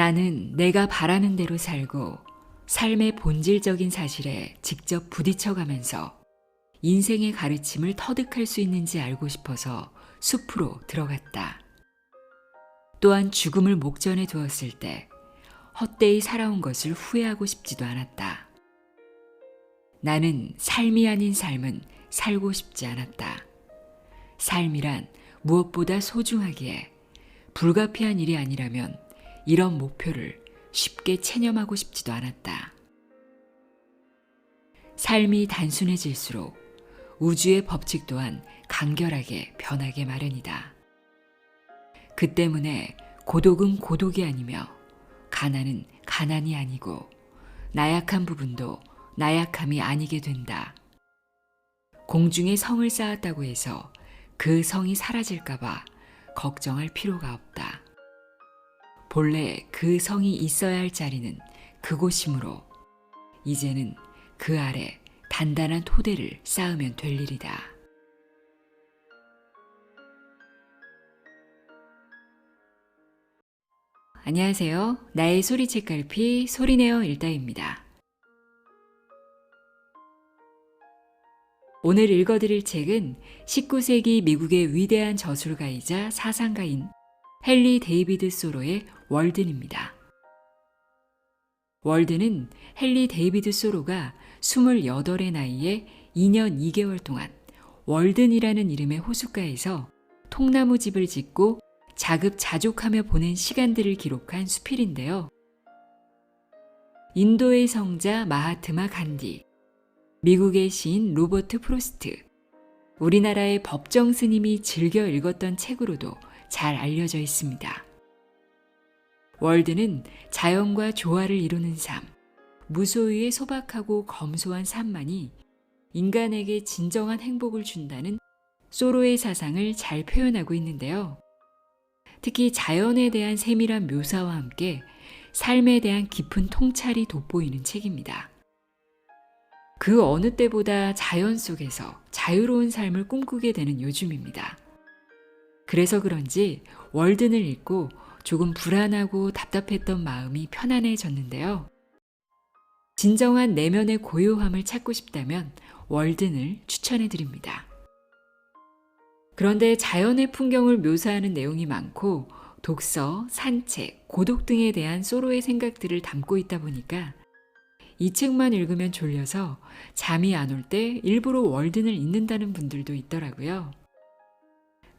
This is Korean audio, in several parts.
나는 내가 바라는 대로 살고 삶의 본질적인 사실에 직접 부딪혀가면서 인생의 가르침을 터득할 수 있는지 알고 싶어서 숲으로 들어갔다. 또한 죽음을 목전에 두었을 때 헛되이 살아온 것을 후회하고 싶지도 않았다. 나는 삶이 아닌 삶은 살고 싶지 않았다. 삶이란 무엇보다 소중하기에 불가피한 일이 아니라면 이런 목표를 쉽게 체념하고 싶지도 않았다. 삶이 단순해질수록 우주의 법칙 또한 간결하게 변하게 마련이다. 그 때문에 고독은 고독이 아니며 가난은 가난이 아니고 나약한 부분도 나약함이 아니게 된다. 공중에 성을 쌓았다고 해서 그 성이 사라질까봐 걱정할 필요가 없다. 본래 그 성이 있어야 할 자리는 그곳이므로 이제는 그 아래 단단한 토대를 쌓으면 될 일이다. 안녕하세요. 나의 소리책 갈피 소리내어 일다입니다. 오늘 읽어드릴 책은 19세기 미국의 위대한 저술가이자 사상가인 헨리 데이비드 소로의 월든입니다. 월든은 헨리 데이비드 소로가 28의 나이에 2년 2개월 동안 월든이라는 이름의 호숫가에서 통나무 집을 짓고 자급자족하며 보낸 시간들을 기록한 수필인데요. 인도의 성자 마하트마 간디, 미국의 시인 로버트 프로스트, 우리나라의 법정 스님이 즐겨 읽었던 책으로도 잘 알려져 있습니다. 월드는 자연과 조화를 이루는 삶, 무소유의 소박하고 검소한 삶만이 인간에게 진정한 행복을 준다는 소로의 사상을 잘 표현하고 있는데요. 특히 자연에 대한 세밀한 묘사와 함께 삶에 대한 깊은 통찰이 돋보이는 책입니다. 그 어느 때보다 자연 속에서 자유로운 삶을 꿈꾸게 되는 요즘입니다. 그래서 그런지 월든을 읽고 조금 불안하고 답답했던 마음이 편안해졌는데요. 진정한 내면의 고요함을 찾고 싶다면 월든을 추천해 드립니다. 그런데 자연의 풍경을 묘사하는 내용이 많고 독서, 산책, 고독 등에 대한 소로의 생각들을 담고 있다 보니까 이 책만 읽으면 졸려서 잠이 안 올 때 일부러 월든을 읽는다는 분들도 있더라고요.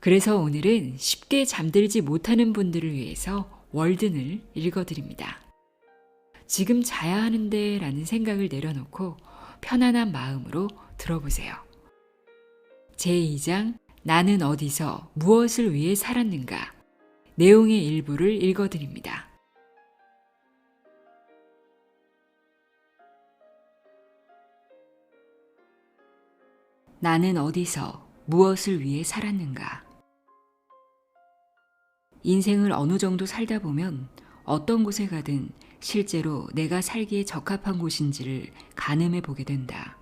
그래서 오늘은 쉽게 잠들지 못하는 분들을 위해서 월든을 읽어드립니다. 지금 자야 하는데 라는 생각을 내려놓고 편안한 마음으로 들어보세요. 제2장 나는 어디서 무엇을 위해 살았는가 내용의 일부를 읽어드립니다. 나는 어디서 무엇을 위해 살았는가? 인생을 어느 정도 살다 보면 어떤 곳에 가든 실제로 내가 살기에 적합한 곳인지를 가늠해 보게 된다.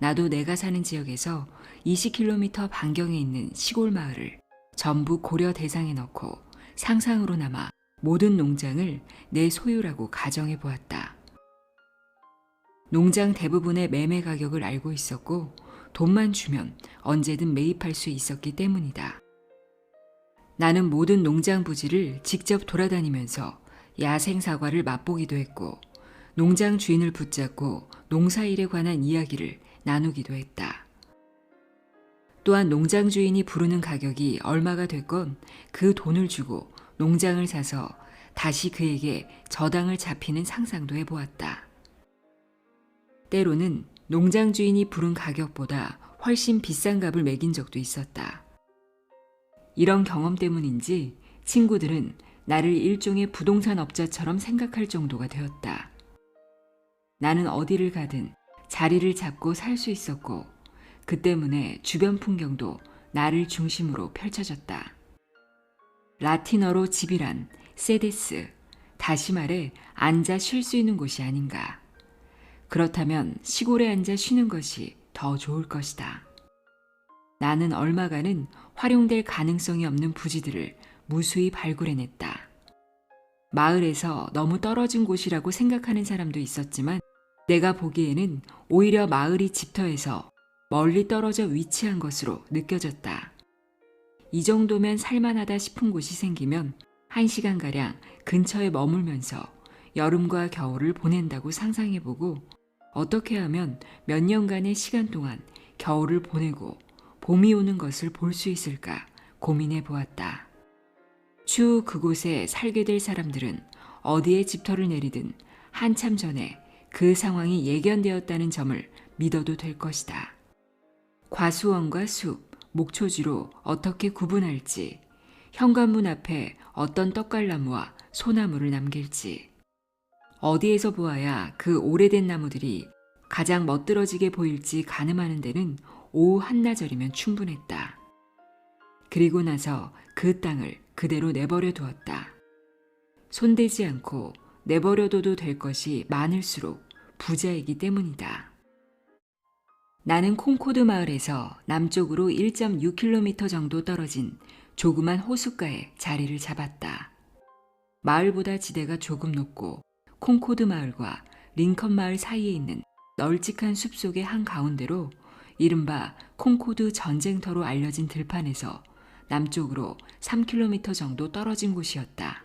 나도 내가 사는 지역에서 20km 반경에 있는 시골 마을을 전부 고려 대상에 넣고 상상으로나마 모든 농장을 내 소유라고 가정해 보았다. 농장 대부분의 매매 가격을 알고 있었고 돈만 주면 언제든 매입할 수 있었기 때문이다. 나는 모든 농장 부지를 직접 돌아다니면서 야생 사과를 맛보기도 했고 농장 주인을 붙잡고 농사일에 관한 이야기를 나누기도 했다. 또한 농장 주인이 부르는 가격이 얼마가 됐건 그 돈을 주고 농장을 사서 다시 그에게 저당을 잡히는 상상도 해보았다. 때로는 농장 주인이 부른 가격보다 훨씬 비싼 값을 매긴 적도 있었다. 이런 경험 때문인지 친구들은 나를 일종의 부동산 업자처럼 생각할 정도가 되었다. 나는 어디를 가든 자리를 잡고 살 수 있었고 그 때문에 주변 풍경도 나를 중심으로 펼쳐졌다. 라틴어로 집이란 세데스, 다시 말해 앉아 쉴 수 있는 곳이 아닌가. 그렇다면 시골에 앉아 쉬는 것이 더 좋을 것이다. 나는 얼마간은 활용될 가능성이 없는 부지들을 무수히 발굴해냈다. 마을에서 너무 떨어진 곳이라고 생각하는 사람도 있었지만 내가 보기에는 오히려 마을이 집터에서 멀리 떨어져 위치한 것으로 느껴졌다. 이 정도면 살만하다 싶은 곳이 생기면 한 시간가량 근처에 머물면서 여름과 겨울을 보낸다고 상상해보고 어떻게 하면 몇 년간의 시간 동안 겨울을 보내고 봄이 오는 것을 볼 수 있을까 고민해 보았다. 추후 그곳에 살게 될 사람들은 어디에 집터를 내리든 한참 전에 그 상황이 예견되었다는 점을 믿어도 될 것이다. 과수원과 숲, 목초지로 어떻게 구분할지, 현관문 앞에 어떤 떡갈나무와 소나무를 남길지, 어디에서 보아야 그 오래된 나무들이 가장 멋들어지게 보일지 가늠하는 데는 오후 한나절이면 충분했다. 그리고 나서 그 땅을 그대로 내버려 두었다. 손대지 않고 내버려둬도 될 것이 많을수록 부자이기 때문이다. 나는 콩코드 마을에서 남쪽으로 1.6km 정도 떨어진 조그만 호숫가에 자리를 잡았다. 마을보다 지대가 조금 높고 콩코드 마을과 링컨 마을 사이에 있는 널찍한 숲속의 한 가운데로 이른바 콩코드 전쟁터로 알려진 들판에서 남쪽으로 3km 정도 떨어진 곳이었다.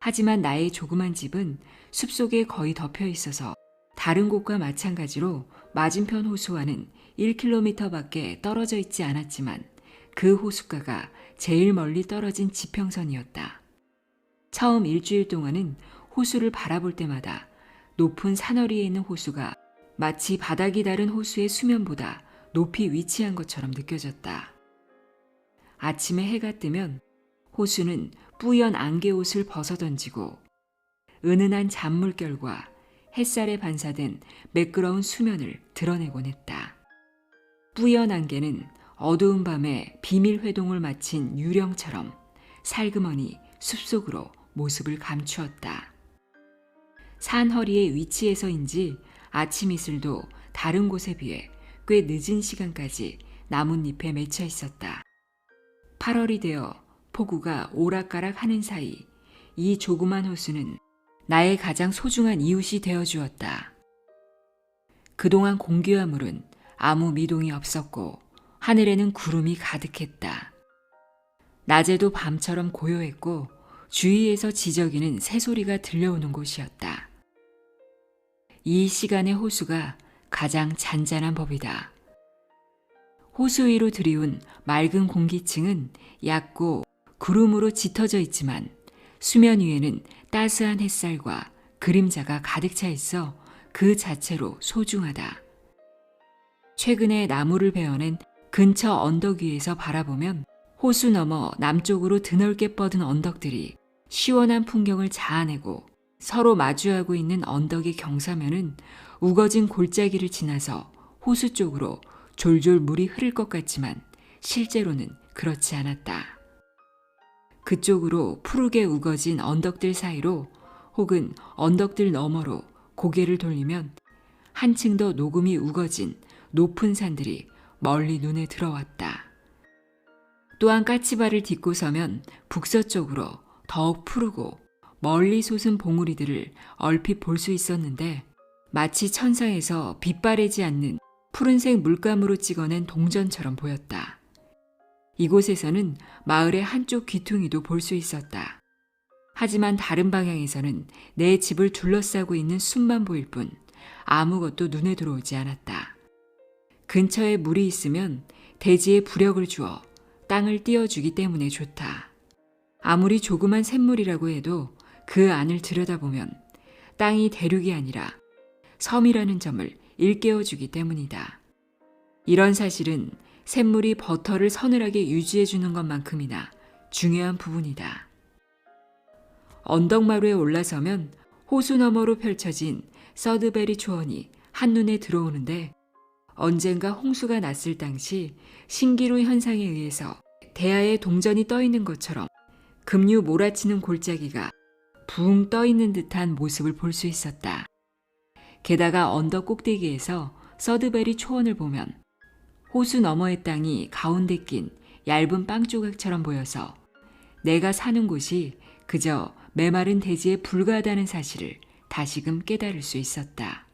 하지만 나의 조그만 집은 숲속에 거의 덮여 있어서 다른 곳과 마찬가지로 맞은편 호수와는 1km 밖에 떨어져 있지 않았지만 그 호숫가가 제일 멀리 떨어진 지평선이었다. 처음 일주일 동안은 호수를 바라볼 때마다 높은 산허리에 있는 호수가 마치 바닥이 다른 호수의 수면보다 높이 위치한 것처럼 느껴졌다. 아침에 해가 뜨면 호수는 뿌연 안개옷을 벗어던지고 은은한 잔물결과 햇살에 반사된 매끄러운 수면을 드러내곤 했다. 뿌연 안개는 어두운 밤에 비밀 회동을 마친 유령처럼 살그머니 숲속으로 모습을 감추었다. 산 허리의 위치에서인지 아침 이슬도 다른 곳에 비해 꽤 늦은 시간까지 나뭇잎에 맺혀 있었다. 8월이 되어 폭우가 오락가락 하는 사이 이 조그만 호수는 나의 가장 소중한 이웃이 되어 주었다. 그동안 공기와 물은 아무 미동이 없었고 하늘에는 구름이 가득했다. 낮에도 밤처럼 고요했고 주위에서 지저귀는 새소리가 들려오는 곳이었다. 이 시간의 호수가 가장 잔잔한 법이다. 호수 위로 들이운 맑은 공기층은 얕고 구름으로 짙어져 있지만 수면 위에는 따스한 햇살과 그림자가 가득 차 있어 그 자체로 소중하다. 최근에 나무를 베어낸 근처 언덕 위에서 바라보면 호수 너머 남쪽으로 드넓게 뻗은 언덕들이 시원한 풍경을 자아내고 서로 마주하고 있는 언덕의 경사면은 우거진 골짜기를 지나서 호수 쪽으로 졸졸 물이 흐를 것 같지만 실제로는 그렇지 않았다. 그쪽으로 푸르게 우거진 언덕들 사이로 혹은 언덕들 너머로 고개를 돌리면 한층 더 녹음이 우거진 높은 산들이 멀리 눈에 들어왔다. 또한 까치발을 딛고 서면 북서쪽으로 더욱 푸르고 멀리 솟은 봉우리들을 얼핏 볼 수 있었는데 마치 천상에서 빛바래지 않는 푸른색 물감으로 찍어낸 동전처럼 보였다. 이곳에서는 마을의 한쪽 귀퉁이도 볼 수 있었다. 하지만 다른 방향에서는 내 집을 둘러싸고 있는 숲만 보일 뿐 아무것도 눈에 들어오지 않았다. 근처에 물이 있으면 대지에 부력을 주어 땅을 띄워주기 때문에 좋다. 아무리 조그만 샘물이라고 해도 그 안을 들여다보면 땅이 대륙이 아니라 섬이라는 점을 일깨워 주기 때문이다. 이런 사실은 샘물이 버터를 서늘하게 유지해 주는 것만큼이나 중요한 부분이다. 언덕마루에 올라서면 호수 너머로 펼쳐진 서드베리 초원이 한눈에 들어오는데 언젠가 홍수가 났을 당시 신기루 현상에 의해서 대야에 동전이 떠 있는 것처럼 급류 몰아치는 골짜기가 붕 떠 있는 듯한 모습을 볼 수 있었다. 게다가 언덕 꼭대기에서 서드베리 초원을 보면 호수 너머의 땅이 가운데 낀 얇은 빵 조각처럼 보여서 내가 사는 곳이 그저 메마른 대지에 불과하다는 사실을 다시금 깨달을 수 있었다.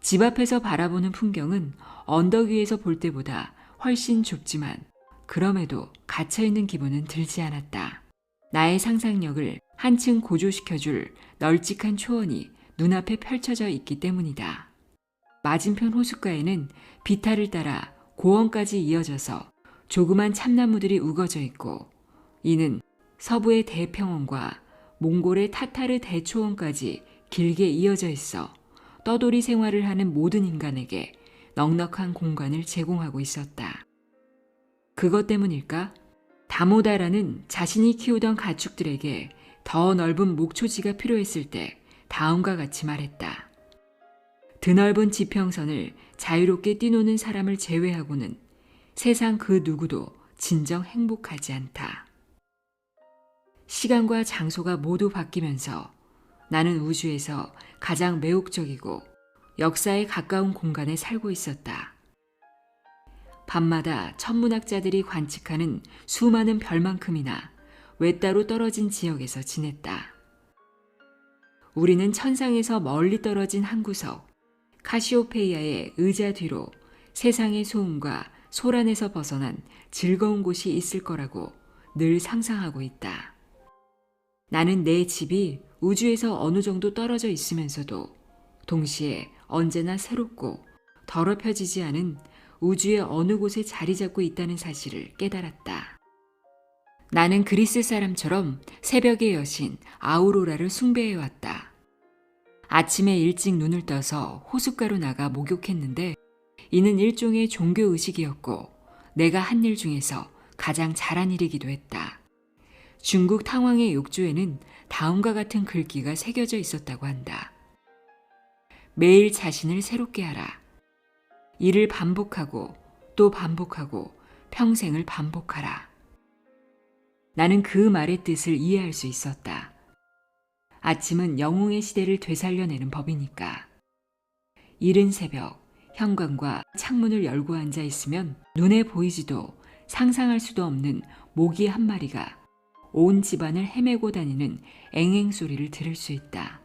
집 앞에서 바라보는 풍경은 언덕 위에서 볼 때보다 훨씬 좁지만 그럼에도 갇혀있는 기분은 들지 않았다. 나의 상상력을 한층 고조시켜줄 널찍한 초원이 눈앞에 펼쳐져 있기 때문이다. 맞은편 호숫가에는 비탈을 따라 고원까지 이어져서 조그만 참나무들이 우거져 있고 이는 서부의 대평원과 몽골의 타타르 대초원까지 길게 이어져 있어 떠돌이 생활을 하는 모든 인간에게 넉넉한 공간을 제공하고 있었다. 그것 때문일까? 다모다라는 자신이 키우던 가축들에게 더 넓은 목초지가 필요했을 때 다음과 같이 말했다. 드넓은 지평선을 자유롭게 뛰노는 사람을 제외하고는 세상 그 누구도 진정 행복하지 않다. 시간과 장소가 모두 바뀌면서 나는 우주에서 가장 매혹적이고 역사에 가까운 공간에 살고 있었다. 밤마다 천문학자들이 관측하는 수많은 별만큼이나 외따로 떨어진 지역에서 지냈다. 우리는 천상에서 멀리 떨어진 한 구석, 카시오페이아의 의자 뒤로 세상의 소음과 소란에서 벗어난 즐거운 곳이 있을 거라고 늘 상상하고 있다. 나는 내 집이 우주에서 어느 정도 떨어져 있으면서도 동시에 언제나 새롭고 더럽혀지지 않은 우주의 어느 곳에 자리 잡고 있다는 사실을 깨달았다. 나는 그리스 사람처럼 새벽의 여신 아우로라를 숭배해왔다. 아침에 일찍 눈을 떠서 호숫가로 나가 목욕했는데 이는 일종의 종교의식이었고 내가 한 일 중에서 가장 잘한 일이기도 했다. 중국 탕왕의 욕조에는 다음과 같은 글귀가 새겨져 있었다고 한다. 매일 자신을 새롭게 하라. 이를 반복하고 또 반복하고 평생을 반복하라. 나는 그 말의 뜻을 이해할 수 있었다. 아침은 영웅의 시대를 되살려내는 법이니까. 이른 새벽, 현관과 창문을 열고 앉아 있으면 눈에 보이지도 상상할 수도 없는 모기 한 마리가 온 집안을 헤매고 다니는 앵앵 소리를 들을 수 있다.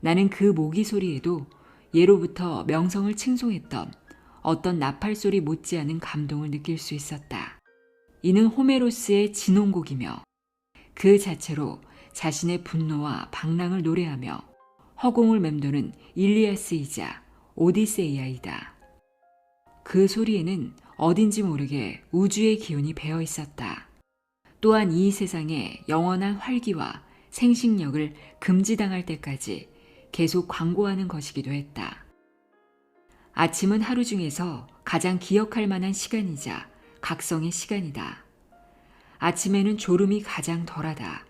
나는 그 모기 소리에도 예로부터 명성을 칭송했던 어떤 나팔 소리 못지않은 감동을 느낄 수 있었다. 이는 호메로스의 진홍곡이며 그 자체로 자신의 분노와 방랑을 노래하며 허공을 맴도는 일리아스이자 오디세이아이다. 그 소리에는 어딘지 모르게 우주의 기운이 배어 있었다. 또한 이 세상에 영원한 활기와 생식력을 금지당할 때까지 계속 광고하는 것이기도 했다. 아침은 하루 중에서 가장 기억할 만한 시간이자 각성의 시간이다. 아침에는 졸음이 가장 덜하다.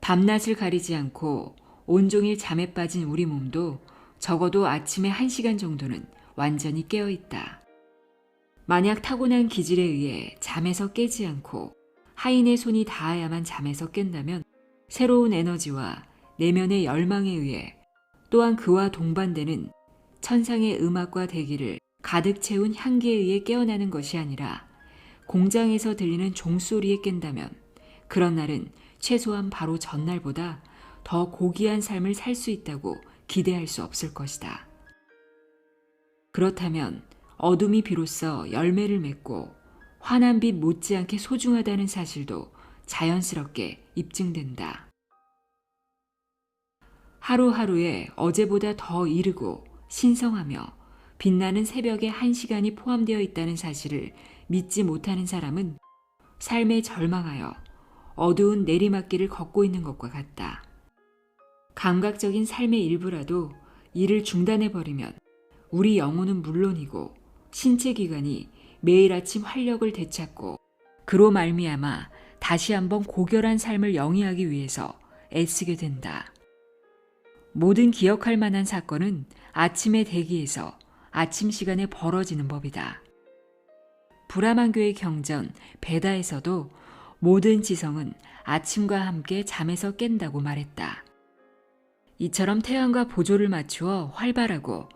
밤낮을 가리지 않고 온종일 잠에 빠진 우리 몸도 적어도 아침에 한 시간 정도는 완전히 깨어 있다. 만약 타고난 기질에 의해 잠에서 깨지 않고 하인의 손이 닿아야만 잠에서 깬다면 새로운 에너지와 내면의 열망에 의해 또한 그와 동반되는 천상의 음악과 대기를 가득 채운 향기에 의해 깨어나는 것이 아니라 공장에서 들리는 종소리에 깬다면 그런 날은 최소한 바로 전날보다 더 고귀한 삶을 살 수 있다고 기대할 수 없을 것이다. 그렇다면 어둠이 비로소 열매를 맺고 환한 빛 못지않게 소중하다는 사실도 자연스럽게 입증된다. 하루하루에 어제보다 더 이르고 신성하며 빛나는 새벽의 한 시간이 포함되어 있다는 사실을 믿지 못하는 사람은 삶에 절망하여 어두운 내리막길을 걷고 있는 것과 같다. 감각적인 삶의 일부라도 이를 중단해버리면 우리 영혼은 물론이고 신체 기관이 매일 아침 활력을 되찾고 그로 말미암아 다시 한번 고결한 삶을 영위하기 위해서 애쓰게 된다. 모든 기억할 만한 사건은 아침의 대기에서 아침 시간에 벌어지는 법이다. 브라만교의 경전 베다에서도 모든 지성은 아침과 함께 잠에서 깬다고 말했다. 이처럼 태양과 보조를 맞추어 활발하고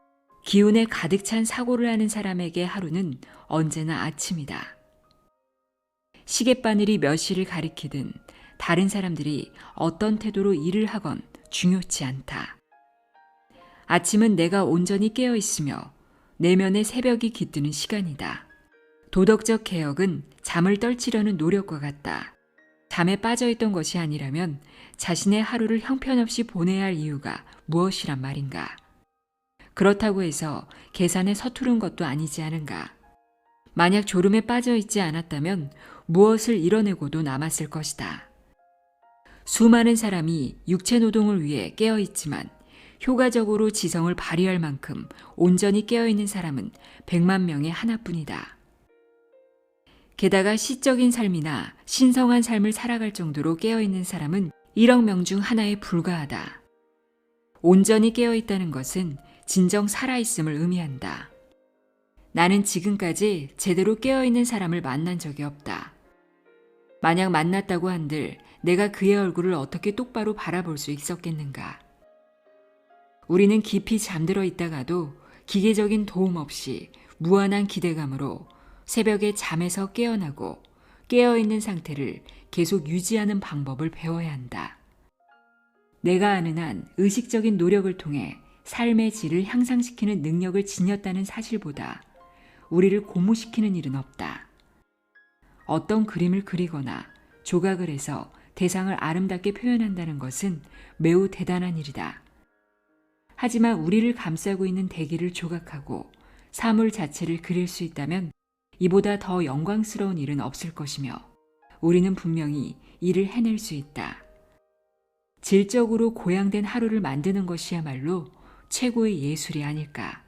기운에 가득 찬 사고를 하는 사람에게 하루는 언제나 아침이다. 시계바늘이 몇 시를 가리키든 다른 사람들이 어떤 태도로 일을 하건 중요치 않다. 아침은 내가 온전히 깨어 있으며 내면의 새벽이 깃드는 시간이다. 도덕적 개혁은 잠을 떨치려는 노력과 같다. 잠에 빠져 있던 것이 아니라면 자신의 하루를 형편없이 보내야 할 이유가 무엇이란 말인가? 그렇다고 해서 계산에 서투른 것도 아니지 않은가? 만약 졸음에 빠져 있지 않았다면 무엇을 이뤄내고도 남았을 것이다. 수많은 사람이 육체 노동을 위해 깨어 있지만 효과적으로 지성을 발휘할 만큼 온전히 깨어 있는 사람은 100만 명의 하나뿐이다. 게다가 시적인 삶이나 신성한 삶을 살아갈 정도로 깨어 있는 사람은 1억 명 중 하나에 불과하다. 온전히 깨어 있다는 것은 진정 살아있음을 의미한다. 나는 지금까지 제대로 깨어 있는 사람을 만난 적이 없다. 만약 만났다고 한들 내가 그의 얼굴을 어떻게 똑바로 바라볼 수 있었겠는가? 우리는 깊이 잠들어 있다가도 기계적인 도움 없이 무한한 기대감으로 새벽에 잠에서 깨어나고 깨어있는 상태를 계속 유지하는 방법을 배워야 한다. 내가 아는 한 의식적인 노력을 통해 삶의 질을 향상시키는 능력을 지녔다는 사실보다 우리를 고무시키는 일은 없다. 어떤 그림을 그리거나 조각을 해서 대상을 아름답게 표현한다는 것은 매우 대단한 일이다. 하지만 우리를 감싸고 있는 대기를 조각하고 사물 자체를 그릴 수 있다면 이보다 더 영광스러운 일은 없을 것이며 우리는 분명히 이를 해낼 수 있다. 질적으로 고양된 하루를 만드는 것이야말로 최고의 예술이 아닐까.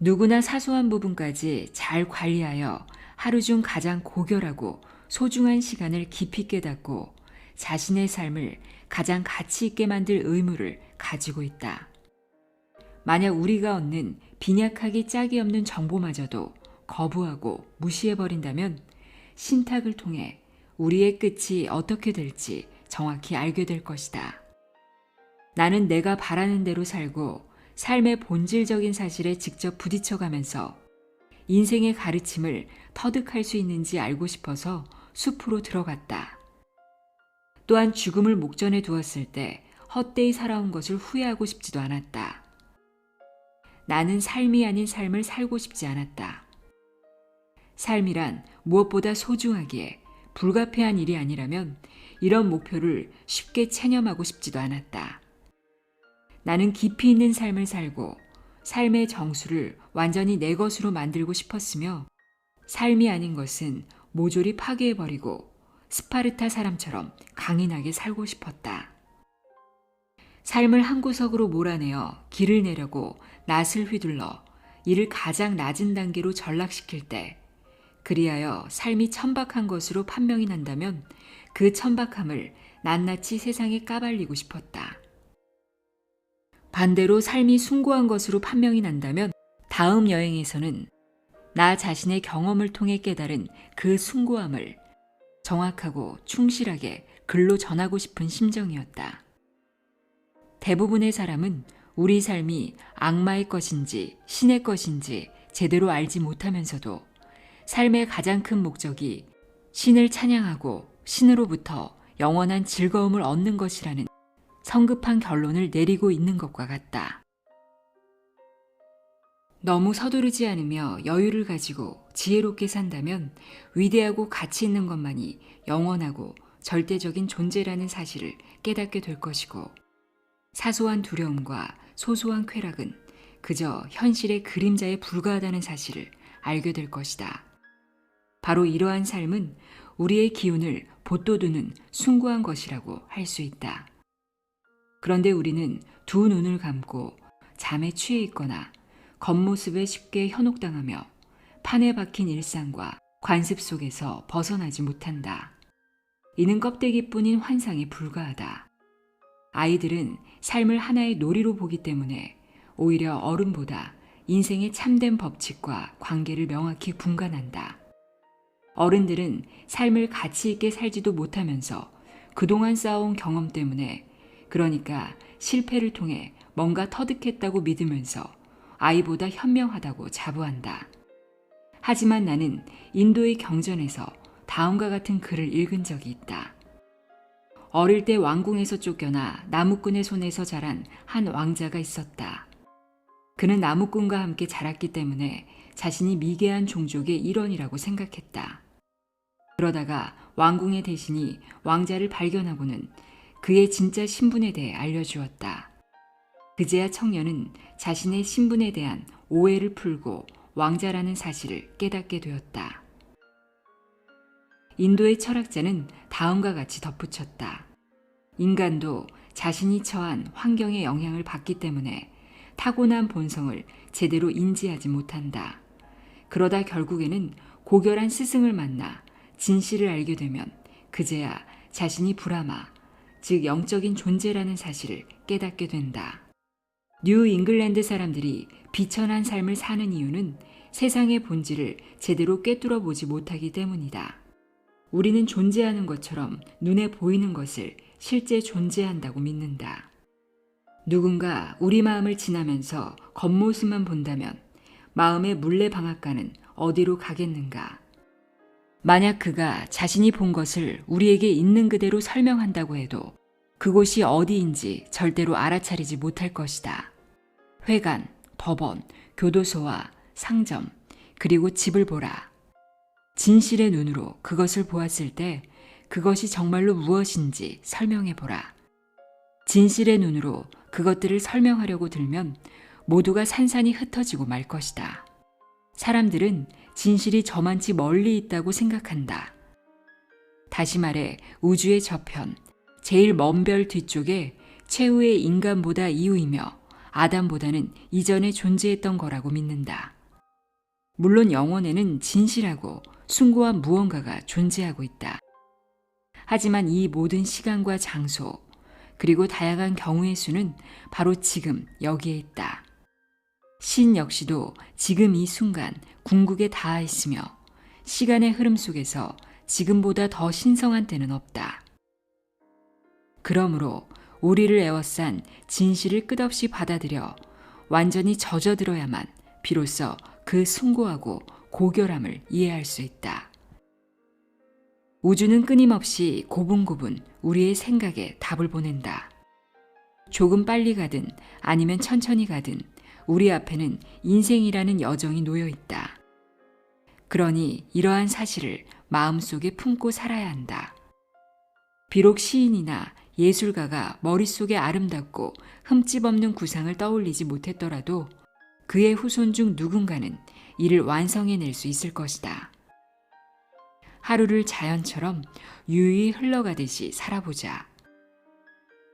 누구나 사소한 부분까지 잘 관리하여 하루 중 가장 고결하고 소중한 시간을 깊이 깨닫고 자신의 삶을 가장 가치 있게 만들 의무를 가지고 있다. 만약 우리가 얻는 빈약하기 짝이 없는 정보마저도 거부하고 무시해버린다면 신탁을 통해 우리의 끝이 어떻게 될지 정확히 알게 될 것이다. 나는 내가 바라는 대로 살고 삶의 본질적인 사실에 직접 부딪혀가면서 인생의 가르침을 터득할 수 있는지 알고 싶어서 숲으로 들어갔다. 또한 죽음을 목전에 두었을 때 헛되이 살아온 것을 후회하고 싶지도 않았다. 나는 삶이 아닌 삶을 살고 싶지 않았다. 삶이란 무엇보다 소중하기에 불가피한 일이 아니라면 이런 목표를 쉽게 체념하고 싶지도 않았다. 나는 깊이 있는 삶을 살고 삶의 정수를 완전히 내 것으로 만들고 싶었으며 삶이 아닌 것은 모조리 파괴해버리고 스파르타 사람처럼 강인하게 살고 싶었다. 삶을 한 구석으로 몰아내어 길을 내려고 낫을 휘둘러 이를 가장 낮은 단계로 전락시킬 때 그리하여 삶이 천박한 것으로 판명이 난다면 그 천박함을 낱낱이 세상에 까발리고 싶었다. 반대로 삶이 숭고한 것으로 판명이 난다면 다음 여행에서는 나 자신의 경험을 통해 깨달은 그 숭고함을 정확하고 충실하게 글로 전하고 싶은 심정이었다. 대부분의 사람은 우리 삶이 악마의 것인지 신의 것인지 제대로 알지 못하면서도 삶의 가장 큰 목적이 신을 찬양하고 신으로부터 영원한 즐거움을 얻는 것이라는 성급한 결론을 내리고 있는 것과 같다. 너무 서두르지 않으며 여유를 가지고 지혜롭게 산다면 위대하고 가치 있는 것만이 영원하고 절대적인 존재라는 사실을 깨닫게 될 것이고 사소한 두려움과 소소한 쾌락은 그저 현실의 그림자에 불과하다는 사실을 알게 될 것이다. 바로 이러한 삶은 우리의 기운을 보돋우는 숭고한 것이라고 할 수 있다. 그런데 우리는 두 눈을 감고 잠에 취해 있거나 겉모습에 쉽게 현혹당하며 판에 박힌 일상과 관습 속에서 벗어나지 못한다. 이는 껍데기뿐인 환상에 불과하다. 아이들은 삶을 하나의 놀이로 보기 때문에 오히려 어른보다 인생의 참된 법칙과 관계를 명확히 분간한다. 어른들은 삶을 가치 있게 살지도 못하면서 그동안 쌓아온 경험 때문에 그러니까 실패를 통해 뭔가 터득했다고 믿으면서 아이보다 현명하다고 자부한다. 하지만 나는 인도의 경전에서 다음과 같은 글을 읽은 적이 있다. 어릴 때 왕궁에서 쫓겨나 나무꾼의 손에서 자란 한 왕자가 있었다. 그는 나무꾼과 함께 자랐기 때문에 자신이 미개한 종족의 일원이라고 생각했다. 그러다가 왕궁의 대신이 왕자를 발견하고는 그의 진짜 신분에 대해 알려주었다. 그제야 청년은 자신의 신분에 대한 오해를 풀고 왕자라는 사실을 깨닫게 되었다. 인도의 철학자는 다음과 같이 덧붙였다. 인간도 자신이 처한 환경의 영향을 받기 때문에 타고난 본성을 제대로 인지하지 못한다. 그러다 결국에는 고결한 스승을 만나 진실을 알게 되면 그제야 자신이 브라마, 즉 영적인 존재라는 사실을 깨닫게 된다. 뉴 잉글랜드 사람들이 비천한 삶을 사는 이유는 세상의 본질을 제대로 꿰뚫어 보지 못하기 때문이다. 우리는 존재하는 것처럼 눈에 보이는 것을 실제 존재한다고 믿는다. 누군가 우리 마음을 지나면서 겉모습만 본다면 마음의 물레 방앗간은 어디로 가겠는가? 만약 그가 자신이 본 것을 우리에게 있는 그대로 설명한다고 해도 그곳이 어디인지 절대로 알아차리지 못할 것이다. 회관, 법원, 교도소와 상점, 그리고 집을 보라. 진실의 눈으로 그것을 보았을 때 그것이 정말로 무엇인지 설명해 보라. 진실의 눈으로 그것들을 설명하려고 들면 모두가 산산이 흩어지고 말 것이다. 사람들은 진실이 저만치 멀리 있다고 생각한다. 다시 말해 우주의 저편, 제일 먼 별 뒤쪽에 최후의 인간보다 이후이며 아담보다는 이전에 존재했던 거라고 믿는다. 물론 영혼에는 진실하고 숭고한 무언가가 존재하고 있다. 하지만 이 모든 시간과 장소, 그리고 다양한 경우의 수는 바로 지금 여기에 있다. 신 역시도 지금 이 순간 궁극에 닿아 있으며 시간의 흐름 속에서 지금보다 더 신성한 때는 없다. 그러므로 우리를 에워싼 진실을 끝없이 받아들여 완전히 젖어들어야만 비로소 그 숭고하고 고결함을 이해할 수 있다. 우주는 끊임없이 고분고분 우리의 생각에 답을 보낸다. 조금 빨리 가든 아니면 천천히 가든 우리 앞에는 인생이라는 여정이 놓여 있다. 그러니 이러한 사실을 마음속에 품고 살아야 한다. 비록 시인이나 예술가가 머릿속에 아름답고 흠집 없는 구상을 떠올리지 못했더라도 그의 후손 중 누군가는 이를 완성해낼 수 있을 것이다. 하루를 자연처럼 유유히 흘러가듯이 살아보자.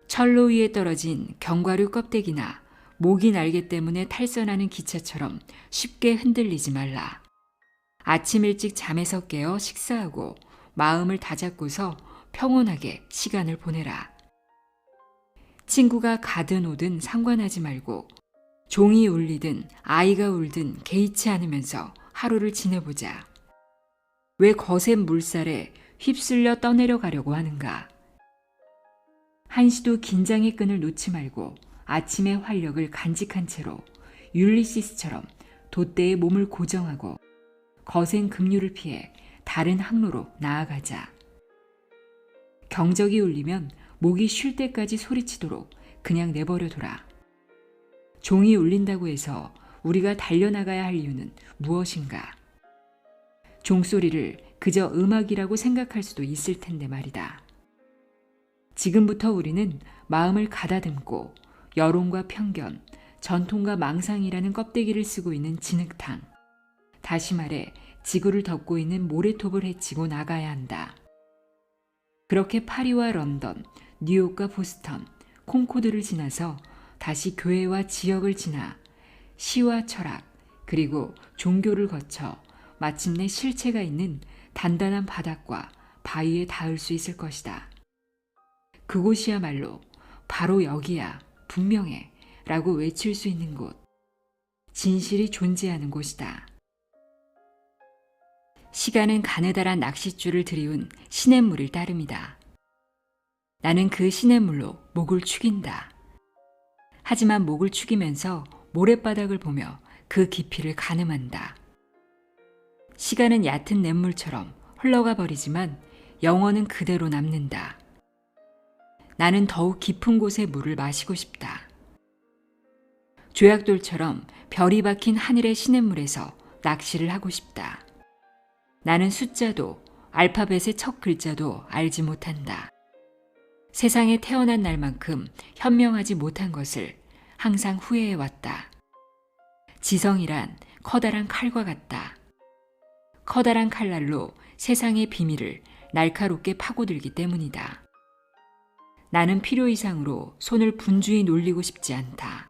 철로 위에 떨어진 견과류 껍데기나 모기 날개 때문에 탈선하는 기차처럼 쉽게 흔들리지 말라. 아침 일찍 잠에서 깨어 식사하고 마음을 다잡고서 평온하게 시간을 보내라. 친구가 가든 오든 상관하지 말고 종이 울리든 아이가 울든 개의치 않으면서 하루를 지내보자. 왜 거센 물살에 휩쓸려 떠내려 가려고 하는가? 한시도 긴장의 끈을 놓지 말고 아침의 활력을 간직한 채로 율리시스처럼 돛대에 몸을 고정하고 거센 급류를 피해 다른 항로로 나아가자. 경적이 울리면 목이 쉴 때까지 소리치도록 그냥 내버려둬라. 종이 울린다고 해서 우리가 달려나가야 할 이유는 무엇인가? 종소리를 그저 음악이라고 생각할 수도 있을 텐데 말이다. 지금부터 우리는 마음을 가다듬고 여론과 편견, 전통과 망상이라는 껍데기를 쓰고 있는 진흙탕, 다시 말해 지구를 덮고 있는 모래톱을 헤치고 나가야 한다. 그렇게 파리와 런던, 뉴욕과 보스턴, 콩코드를 지나서 다시 교회와 지역을 지나 시와 철학, 그리고 종교를 거쳐 마침내 실체가 있는 단단한 바닥과 바위에 닿을 수 있을 것이다. 그곳이야말로 바로 여기야, 분명해 라고 외칠 수 있는 곳. 진실이 존재하는 곳이다. 시간은 가느다란 낚싯줄을 들이운 시냇물을 따릅니다. 나는 그 시냇물로 목을 축인다. 하지만 목을 축이면서 모래바닥을 보며 그 깊이를 가늠한다. 시간은 얕은 냇물처럼 흘러가 버리지만 영원은 그대로 남는다. 나는 더욱 깊은 곳의 물을 마시고 싶다. 조약돌처럼 별이 박힌 하늘의 시냇물에서 낚시를 하고 싶다. 나는 숫자도 알파벳의 첫 글자도 알지 못한다. 세상에 태어난 날만큼 현명하지 못한 것을 항상 후회해 왔다. 지성이란 커다란 칼과 같다. 커다란 칼날로 세상의 비밀을 날카롭게 파고들기 때문이다. 나는 필요 이상으로 손을 분주히 놀리고 싶지 않다.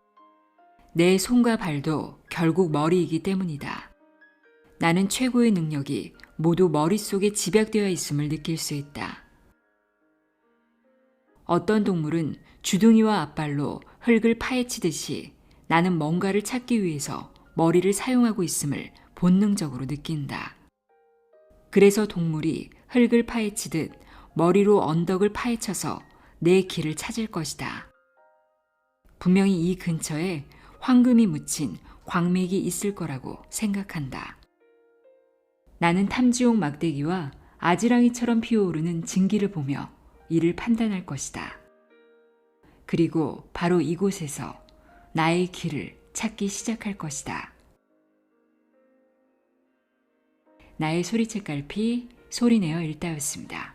내 손과 발도 결국 머리이기 때문이다. 나는 최고의 능력이 모두 머릿속에 집약되어 있음을 느낄 수 있다. 어떤 동물은 주둥이와 앞발로 흙을 파헤치듯이 나는 뭔가를 찾기 위해서 머리를 사용하고 있음을 본능적으로 느낀다. 그래서 동물이 흙을 파헤치듯 머리로 언덕을 파헤쳐서 내 길을 찾을 것이다. 분명히 이 근처에 황금이 묻힌 광맥이 있을 거라고 생각한다. 나는 탐지용 막대기와 아지랑이처럼 피어오르는 증기를 보며 이를 판단할 것이다. 그리고 바로 이곳에서 나의 길을 찾기 시작할 것이다. 나의 소리책 갈피 소리내어 읽다였습니다.